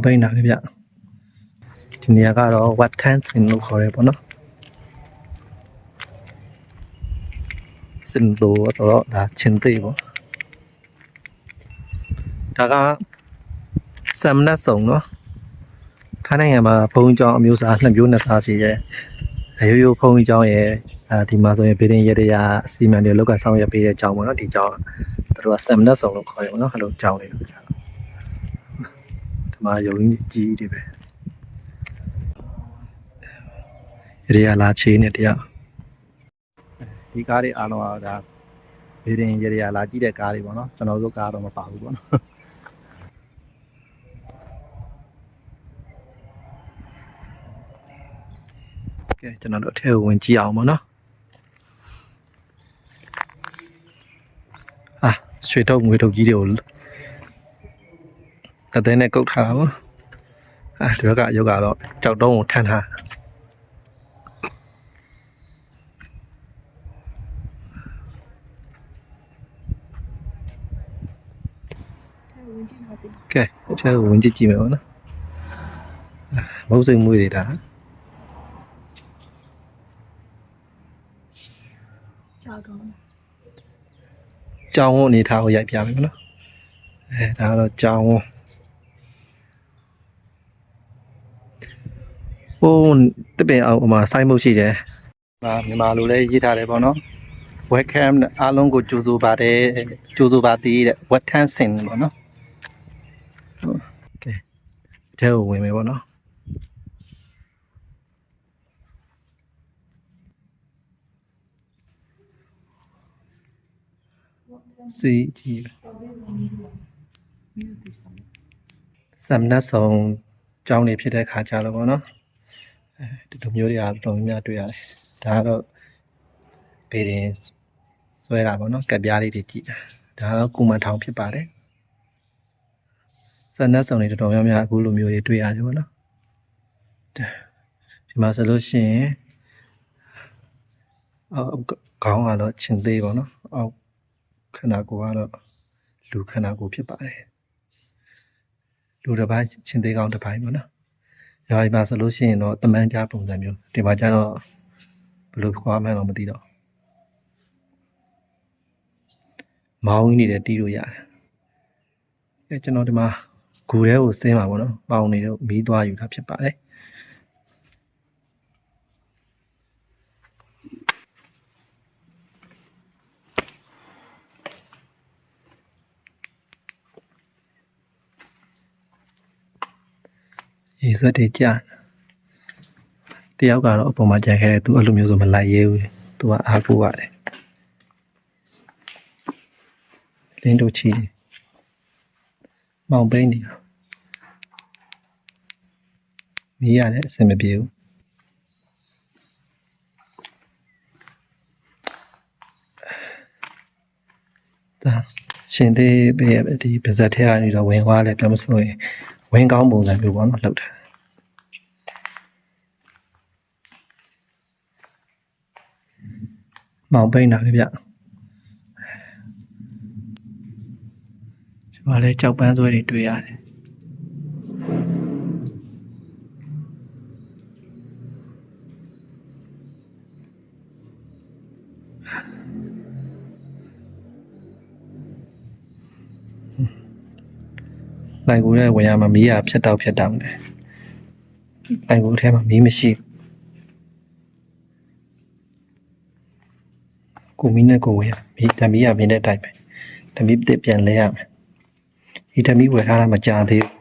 င်ပိန်းတာလေဗျဒီနေရာကတော့ what tan sin လို့ခေါ်ရဲပေါ့နော်စင်တိုတော့ဒါချင်းသေးပေါ့ဒါကဆမ်နတ်ဆောင်နော်ထိုင်းနိုင်ငံမှာဘုံကြောင်အမျိုးအစားနှစ်မျိုးနှစ်စားရှိရဲအရိုးရိုးဘုံကြောင်ရဲ့အဲဒီမှာဆိုရင်ဗီဒင်ရတရာအစီမံတွေလောက်ကဆောင်ရွက်ပေးတဲ့ကြောင်ပေါ့နော်ဒီကြောင်သူတို့ကဆမ်နတ်ဆောင်လို့ခေါ်ရဲပေါ့နော်အဲ့လိုကြောင်လေးလို့ကြာတော့ဒီ မှာရုံကြီးတွေပဲရရလာချေးနေတရားဒီကားတွေအားလုံးကဒါဗီဒင်ရတရာလာကြည့်တဲ့ကားတွေပေါ့နော်ကျွန်တော်တို့ကားတော့မပါဘူးပေါ့နော်ကဲကျွန်တော်တို့အထက်ကိုဝင်ကြည့်အောင်ပေါ့နော်အာရွှေထုတ်ငွေထုတ်ကြီးတွေကို တသည်နဲ့ကုတ်ထားတာပေါ့အာဒီဘက်ကယောဂကတော့ကြောက်တုံးကိုထမ်းထားကဲအထက်ကိုဝင်ကြည့်ကြည့်မယ်ပေါ့နော်အာမဟုတ်စိတ်မွေးတွေဒါကြာကောင်းကြောင်းဝအနေထားကိုရိုက်ပြမယ်မနော်အဲဒါကတော့ကြောင်းဝ ဟိုးတပင်အောင်ဟိုမှာစိုင်းမှုတ်ရှိတယ်ဟာမြန်မာလိုလည်းရေးထားတယ်ပေါ့နော် webcam အားလုံးကိုကြိုဆိုပါတယ်ကြိုဆိုပါသေးတဲ့ webcam စင်ပေါ့နော်ဟုတ်ကဲအထဲကိုဝင်မယ်ပေါ့နော်စီကြည့်စမ်နတ်ဆောင်ကျောင်းနေဖြစ်တဲ့ခါကြလို့ပေါ့နော်အဲ ဒီလိုမျိုးတွေကတော်တော်များများတွေ့ရတယ်ဒါကတော့ပေရင်ဆွဲတာပေါ့နော်ကပ်ပြားလေးတွေကြည့်တာဒါကတော့ကုမထောင်ဖြစ်ပါတယ်စမ်နတ်ဆောင်တွေတော်တော်များများအခုလိုမျိုးတွေတွေ့ရတယ်ပေါ့နော်ဒါဒီမှာဆိုလို့ရှိရင်အောက်ခေါင်းကတော့ချင်းသေးပေါ့နော်အောက်ခန္ဓာကိုယ်ကတော့လူခန္ဓာကိုယ်ဖြစ်ပါတယ်လူတစ်ပိုင်းချင်းသေးကောင်းတစ်ပိုင်းပေါ့နော် ဒီမှာဆိုလို့ရှိရင်တော့တမန်ကြားပုံစံမျိုးဒီမှာကျတော့ဘယ်လိုခွာမှန်းတော့မသိတော့မောင်းကြီးနေတဲ့တီးလို့ရတယ်အဲကျွန်တော်ဒီမှာဂူထဲကိုဆင်းပါပေါ့နော်ပေါင်နေတော့မီးသွားယူတာဖြစ်ပါတယ် ရေစက်တွေကြာတယောက်ကတော့အပေါ်မှာကြာခဲ့တယ်သူအဲ့လိုမျိုးဆိုမလိုက်ရဲဘူးသူကအားကိုးရတယ်လင်းတို့ချီတယ်မောင်ပိန်းနေမီးရတယ်အဆင်မပြေဘူးဒါရှင်သေးပဲဒီပါဇက်ထဲကနေတော့ဝင်သွားလဲပြောမဆိုရင် ဝင်ကောင်းပုံစံမျိုးပေါ့နော်လောက်တာမောင်ပိန်းတာလေဗျဒီမှာလဲကြောက်ပန်းဆွဲတွေတွေ့ရတယ် နိုင်ကူတဲ့ဝင်ရမှာမီးရဖြတ်တောက်ဖြတ်တောက်တယ်နိုင်ကူထဲမှာမီးမရှိဘူးကိုမီးနဲ့ကိုဝင်ရမီးတမီးရမြင်တဲ့အတိုင်းပဲတမီးတစ်ပြန်လဲရမယ်ဒီတမီးဝယ်ထားတာမကြသေးဘူး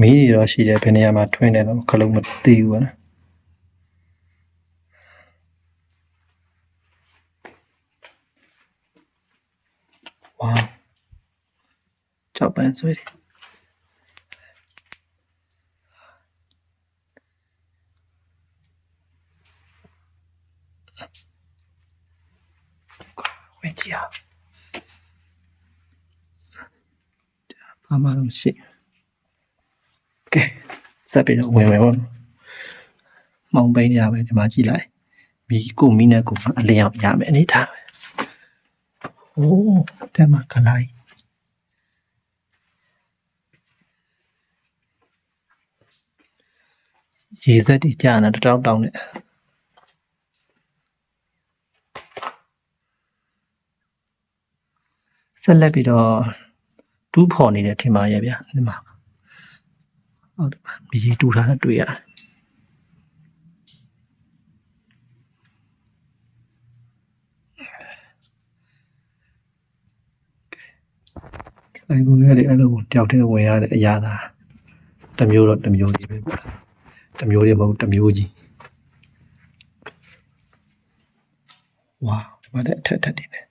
မီးတွေတော့ရှိတယ်ဘယ်နေရာမှာထွင်းတယ်တော့ခလုံးမသိဘူးပေါ့နော်ဝါကြောက်ပန်းဆွဲတယ်ဝင်ကြည့်အောင်ဘာမှတော့မရှိ ကဲဆက်ပြီးတော့ဝင်မယ်ပေါ့မောင်ပိန်းနေရပဲဒီမှာကြည့်လိုက်မီကိုမီနဲ့ကိုအလျောက်ရမယ်အနေထားပဲโอ้တဲ့မှာကလိုက်ရေစက်တွေကြာနေတာတောက်တောင်းနဲ့ဆက်လက်ပြီးတော့တူးဖော်နေတဲ့ထင်ပါရဲ့ဗျာဒီမှာ ဟုတ်တယ်မီတူးထားတာတွေ့ရတယ်အဲကိုလည်းအဲ့လိုတယောက်တည်းဝင်ရတဲ့အရာသာတစ်မျိုးတော့တစ်မျိုးကြီးပဲပေါ့တစ်မျိုးတွေမဟုတ်တစ်မျိုးကြီးဝါဘာတဲ့အထက်ထက်နေတယ်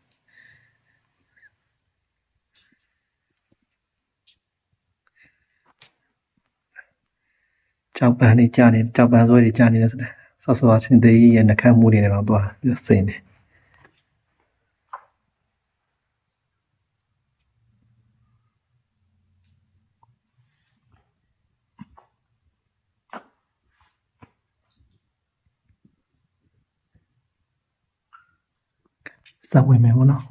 ကြောက်ပန်းနေကြာနေကြောက်ပန်းဆွဲတွေကြာနေတယ်ဆိုတော့ဆော့ဆော့စင်သေးရဲ့နှခမ်းမှုတွေနဲ့တော့သွားပြီးစိနေတယ်စဝင်မယ်ဘောနော်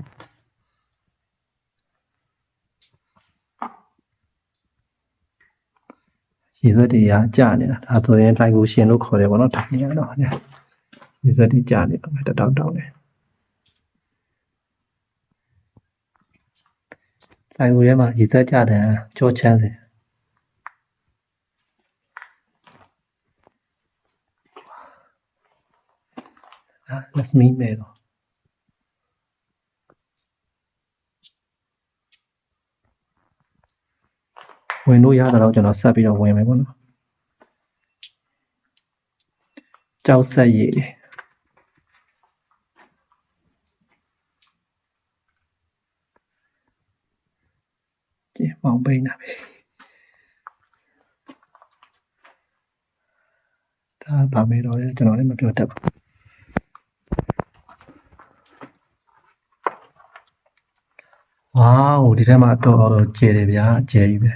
ရေစက်တွေရာကြာနေတာဒါဆိုရင်ထိုင်ကိုရှင်လို့ခေါ်တယ်ဘောနော်ထိုင်နေရတော့ညရေစက်တွေကြာနေတော့တတောက်တောက်နေထိုင်ကိုထဲမှာရေစက်ကြာတယ်ကြောချမ်းစေအာလက်စမီမဲတော့ ဝင်လို့ရတာတော့ကျွန်တော်ဆက်ပြီးတော့ဝင်မယ်ပေါ့နော်ကြောက်ဆက်ရည်တွေဒီမောင်ပိန်းတာပဲဒါဗာမေတော့လေကျွန်တော်လည်းမပြောတတ်ဘူးဝေါဒီထဲမှာတော့တော့ကျယ်တယ်ဗျာကျယ်ကြီးပဲ ဒ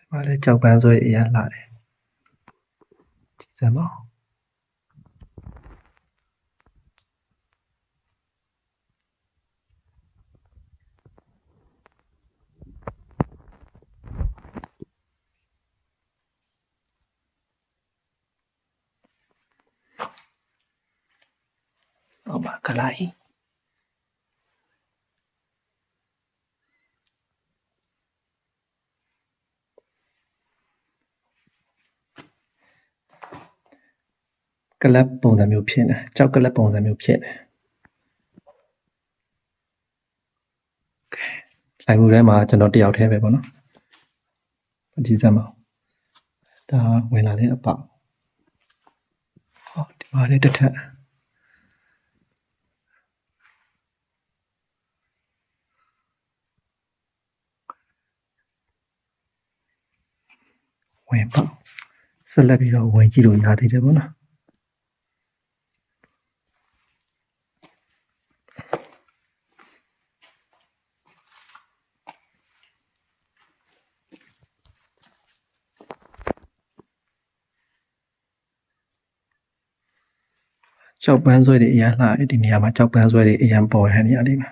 ီ မှာလည်းကြောက်ပန်းဆွဲအရင်လာတယ်ဒီစမ်းမအောင်ဟုတ်ပါကလိုက် ကလပ်ပုံစံမျိုးဖြစ်နေကြောက်ကလပ်ပုံစံမျိုးဖြစ်နေလိုက်ခုထဲမှာကျွန်တော်တယောက်တည်းပဲပေါ့နော်အကြည့်စမ်းပါဦးဒါဝင်လာတဲ့အပေါက်ဟောဒီမှာလေးတစ်ထက်ဝင်ပေါက်ဆက်လက်ပြီးတော့ဝင်ကြည့်လို့ရသေးတယ်ပေါ့နော် ကြောက်ပန်းဆွဲတွေအရန်လှတယ်ဒီနေရာမှာကြောက်ပန်းဆွဲတွေအရန်ပေါ်တဲ့နေရာလေးမှာ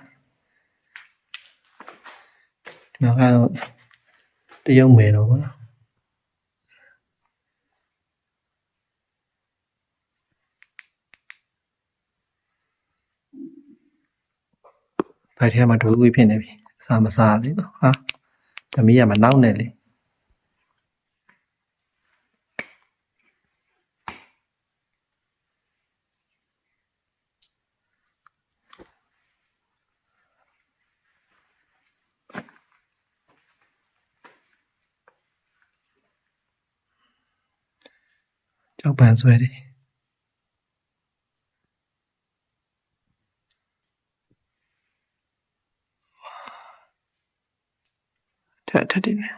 ဒီမှာကတော့တရုတ်မယ်တော့ဗောနော်ဘိုက်ထဲမှာဒုဝိဖြစ်နေပြီအစာမစားသေးတော့ဟာသမီးကမနောက်နဲ့လေ ကြောက်ပန်ဆွဲတယ်ထထတင်တယ်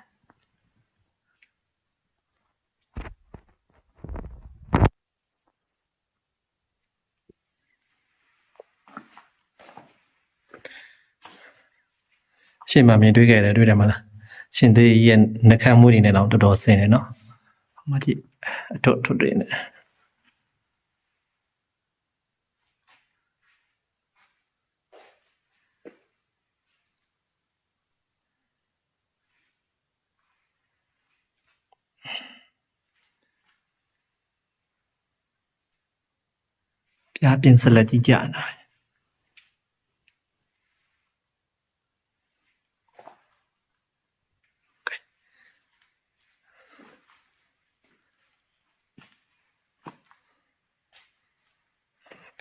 ရှင်မမြင်တွေ့ခဲ့တယ်တွေ့တယ်မလားရှင်သေးရဲ့နှကမ်းမှုတွေနဲ့တော့တော်တော်ဆင်တယ်နော်ဟောမကြည့် အထွတ်ထွတ်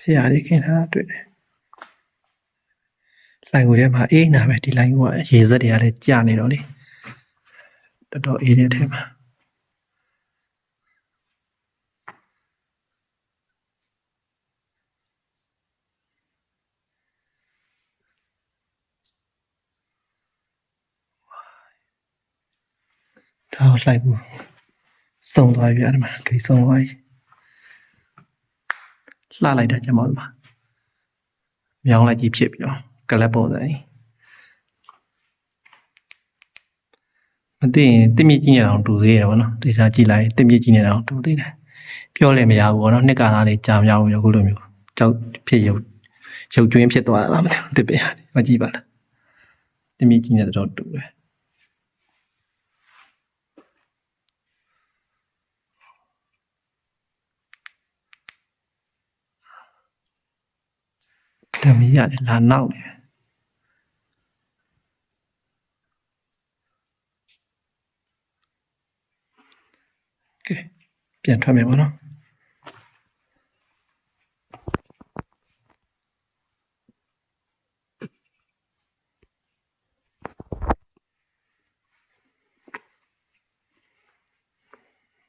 တွေနဲ့ပြားပြင်ဆက်လက်ကြည့်ကြနာဖျားလေးခင်တာတွေ့တယ်လိုင်ကိုထဲမှာအေးနာပဲဒီလိုင်ကိုကရေစက်တွေကလည်းကြာနေတော့လေတော်တော်အေးတဲ့အထက်မှာဒါကိုလိုက်ဘူးစုံသွားပြီအဲ့ဒါမှာဂိတ်စုံသွားပြီ လှလိုက်တာကြမောင်းမှာမြောင်းလိုက်ကြီးဖြစ်ပြီးတော့ကလပ်ပေါ်တယ်မသိရင်တစ်မြင့်ကြီးနေတော့တူသေးတယ်ဗောနော်တေချာကြည့်လိုက်တစ်မြင့်ကြီးနေတော့တူသေးတယ်ပြောလည်းမရဘူးဗောနော်နှစ်ကာလာလေးကြာမြောင်းရောခုလိုမျိုးကြောက်ဖြစ်ရုပ်ရုပ်ကျွင်းဖြစ်သွားတာလားမသိဘူးတစ်ပင်မကြည့်ပါလားတစ်မြင့်ကြီးနေတော့တူတယ် ဓမ္မကြီးရတယ်လာနောက်နေတယ်ကဲပြန်ထွက်မယ်ပေါ့နော်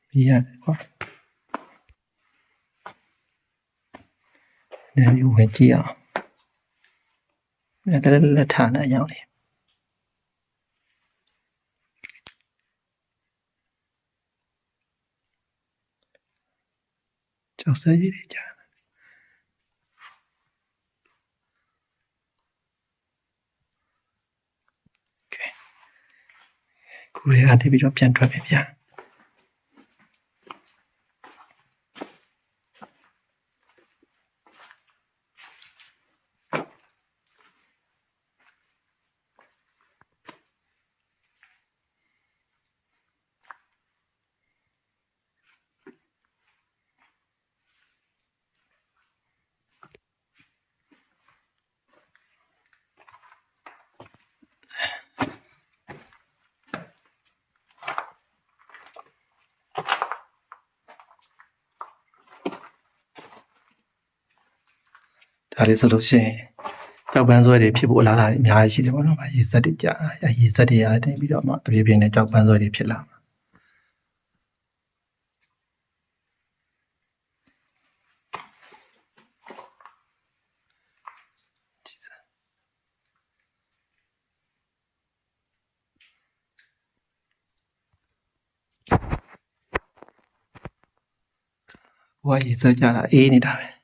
မြည်ရတယ်ကွာနည်းနည်းဝင်ကြည့်အောင် လက်လက်လက်ထားနေရောက်နေကျောက်စဲကြီးတွေကြာတယ်ကဲကိုရီးယားတပြီးတော့ပြန်ထွက်ပြီဗျာ ဒါလေးဆိုလို့ရှိရင်ကြောက်ပန်းဆွဲတွေဖြစ်ဖို့အလားအလာအများကြီးရှိတယ်ပေါ့နော်။ရေစက်တွေကြာရေစက်တွေအားတင်ပြီးတော့မှတပြေးပြေးနဲ့ကြောက်ပန်းဆွဲတွေဖြစ်လာမှာဘဝရေစက်ကြတာအေးနေတာပဲ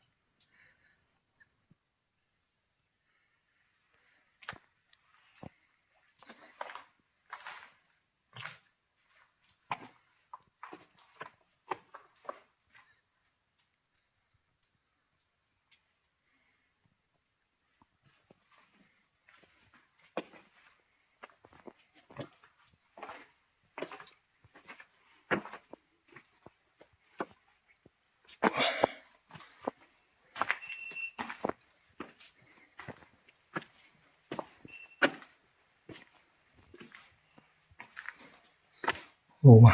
ဟိုမှာ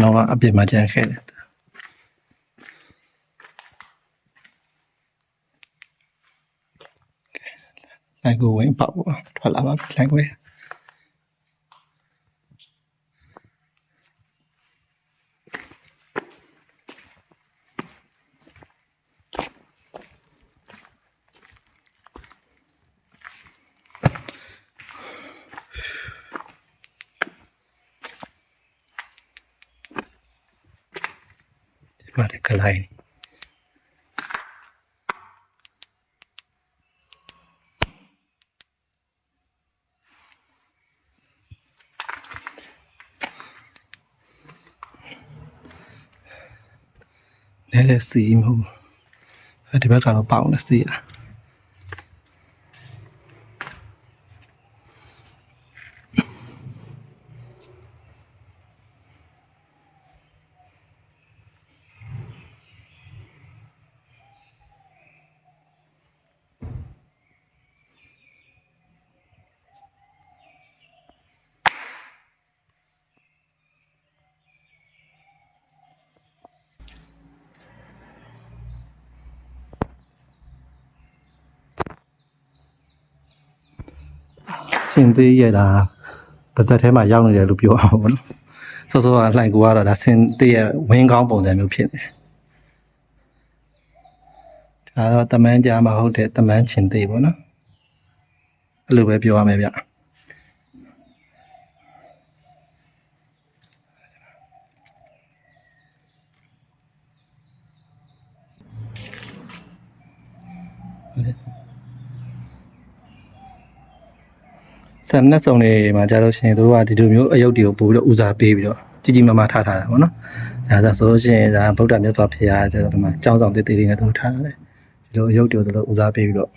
တော့အပြစ်မှကြမ်းခဲ့တယ်လိုက်ကိုဝင်ပေါ့ပေါ့ထွက်လာပါပြီလိုက်ကို ပါတယ်ခလိုက်လဲလဲစီမဟုတ်ဘူးအဲဒီဘက်ကတော့ပေါင်းနေစီလား ရှင်သေးရတာပါဇက်ထဲမှာရောက်နေတယ်လို့ပြောအောင်ပေါ့နော်စောစောကလှိုင်ကူကတော့ဒါဆင်သေးရဲ့ဝင်းကောင်းပုံစံမျိုးဖြစ်နေတယ်ဒါတော့တမန်းကြားမှာဟုတ်တယ်တမန်းချင်သေးပေါ့နော်အဲ့လိုပဲပြောရမယ်ဗျ ဆမ်နက်ဆောင်တွေမှာကြာလို့ရှိရင်တို့ကဒီလိုမျိုးအယုတ်တွေကိုပို့ပြီးတော့ဦးစားပေးပြီးတော့ကြီးကြီးမားမားထားထားတာပေါ့နော်။ဒါဆိုဆိုလို့ရှိရင်ဒါဗုဒ္ဓမြတ်စွာဘုရားကျတော့ဒီမှာကျောင်းဆောင်တည်တည်လေးနဲ့တို့ထားတာလေ။ဒီလိုအယုတ်တွေကိုတို့ဦးစားပေးပြီးတော့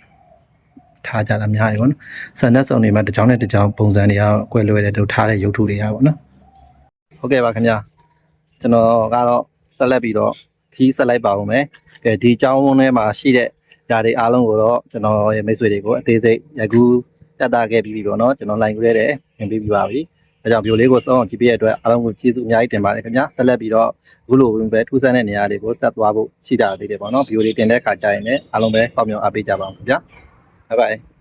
ထားကြတာများရေပေါ့နော်။ဆမ်နက်ဆောင်တွေမှာတစ်ကြောင်းနဲ့တစ်ကြောင်းပုံစံတွေကကွဲလွဲတဲ့တို့ထားတဲ့ရုပ်ထုတွေကပေါ့နော်။ဟုတ်ကဲ့ပါခင်ဗျာ။ကျွန်တော်ကတော့ဆက်လက်ပြီးတော့ခီးဆက်လိုက်ပါဦးမယ်။ကဲဒီကျောင်းဝန်းထဲမှာရှိတဲ့ຢာတွေအားလုံးကိုတော့ကျွန်တော်ရဲ့မိတ်ဆွေတွေကိုအသေးစိတ်ယခု တက်တာခဲ့ပြီးပြီပေါ့နော်ကျွန်တော် line ကြည့်တဲ့ပြင်ပြီးပြီပါပြီဒါကြောင့်ဗီဒီယိုလေးကိုစောင့်အောင်ကြည့်ပြတဲ့အတွက်အားလုံးကိုကျေးဇူးအများကြီးတင်ပါတယ်ခင်ဗျာဆက်လက်ပြီးတော့အခုလိုပဲထူးဆန်းတဲ့နေရာတွေကိုဆက်သွားဖို့ရှိတာသေးတယ်ပေါ့နော်ဗီဒီယိုလေးတင်တဲ့အခါကျရင်လည်းအားလုံးပဲစောင့်မျှော်အားပေးကြပါအောင်ခင်ဗျာဘိုင်ဘိုင်